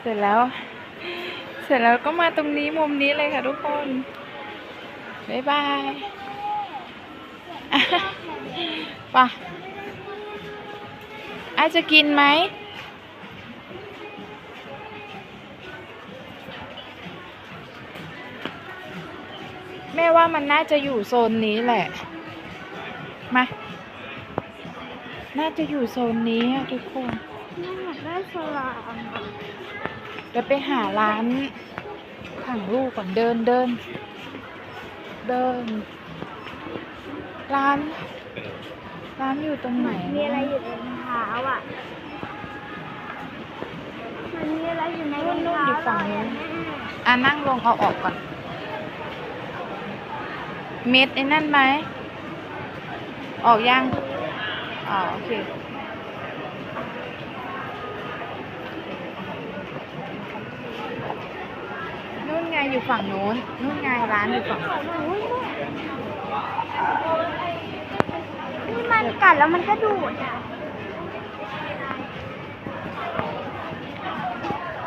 เสร็จแล้ว เสร็จแล้วก็มาตรงนี้มุมนี้เลยค่ะทุกคน บ๊ายบายป่ะอาจจะกินไหมแม่ว่ามันน่าจะอยู่โซนนี้แหละ มา น่าจะอยู่โซนนี้อะทุกคนแม่อยากได้สลามอะเดี๋ยวไปหาร้านถังลูกก่อนเดินเดิน เดิน ร้าน ร้านอยู่ตรงไหนมีอะไรอยู่ในรองเท้าอะ มันมีอะไรอยู่ในรองเท้าอยู่ฝั่งนู้นเราอะแม่อะนั่งลงเอาออกก่อน เม็ดไอ้นั่นไหม ออกยัง อ๋อโอเคนู่นไงอยู่ฝั่งนู้นนู่นไงร้านอยู่ฝั่งนี่มันกัดแล้วมันก็ดูด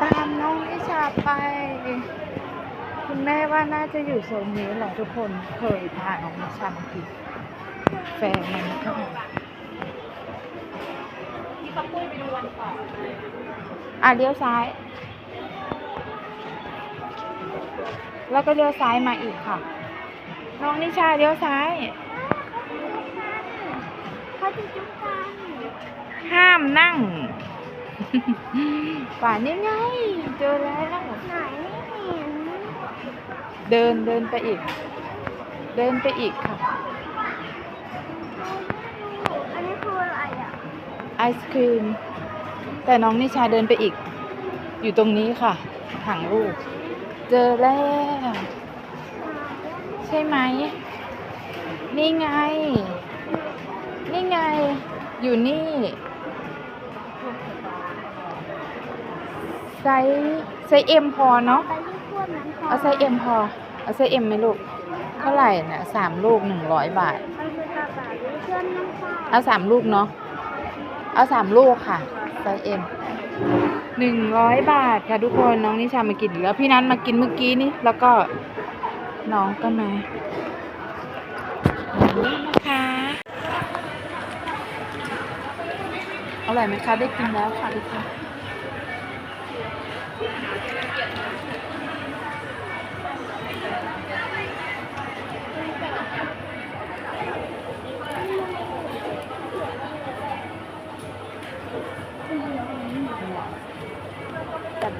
ตามน้องนิชาไป คุณแม่ว่าน่าจะอยู่โซนนี้แหละทุกคนเคยพาน้องนิชามากินแฟนมันก็ อะเลี้ยวซ้าย แล้วก็เลี้ยวซ้ายมาอีกค่ะ น้องนิชาเลี้ยวซ้าย เขาจะจุ๊บกันห้ามนั่งป่านนี้ไงเจอแล้ว ไหนไม่เห็นเดินเดินไปอีก เดินไปอีกค่ะ อันนี้คืออะไรอะ ไอศครีม แต่น้องนิชาเดินไปอีก อยู่ตรงนี้ค่ะถังลูก เจอแล้ว ใช่ไหม นี่ไง นี่ไง อยู่นี่ไซส์ไซส์เอ็มพอเนาะไปที่พวกนั้นค่ะเอาไซส์เอ็มพอ เอาไซส์เอ็มไหมลูก เท่าไหร่น่ะสามลูกหนึ่งร้อยบาท เอาไปกระเป๋าด้วยเพื่อนน้ำตาเอาสามลูกเนาะ เอาสามลูกค่ะไซส์เอ็มหนึ่งร้อยบาทค่ะทุกคนน้องนิชามากินอีกแล้วพี่นัทมากินเมื่อกี้นี้แล้วก็น้องก็มานี่นะคะอร่อยไหมคะได้กินแล้วค่ะทุกคน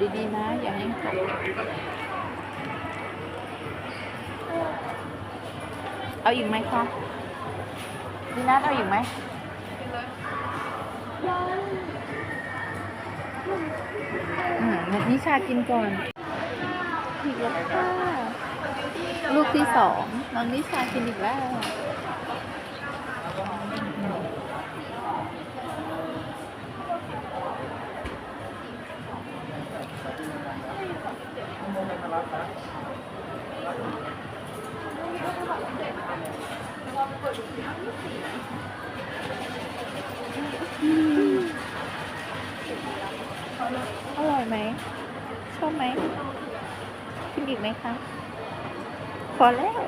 ดีๆนะ อย่าให้ขาดเอาอีกไหมคะพี่นัทเอาอีกไหมอืมนิชากินก่อนอีกแล้วค่ะลูกที่สองน้องนิชากินอีกแล้ว อร่อยไหม ชอบไหมกินอีกไหมคะพอแล้ว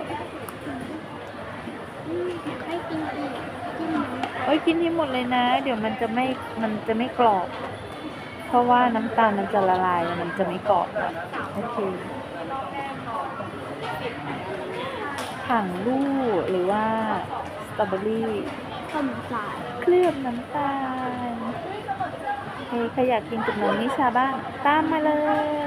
ให้กินอีกกินหมูโอ้ยกินที่หมดเลยนะ เดี๋ยวมันจะไม่ มันจะไม่กรอบ เพราะว่าน้ำตาลมันจะละลายมันจะไม่กรอบ โอเค ถังลูกหรือว่าสตรอเบอรี่ขนมสายเคลือบน้ำตาลเฮ้ใครอยากกินกับนมนิชาบ้าง ตามมาเลย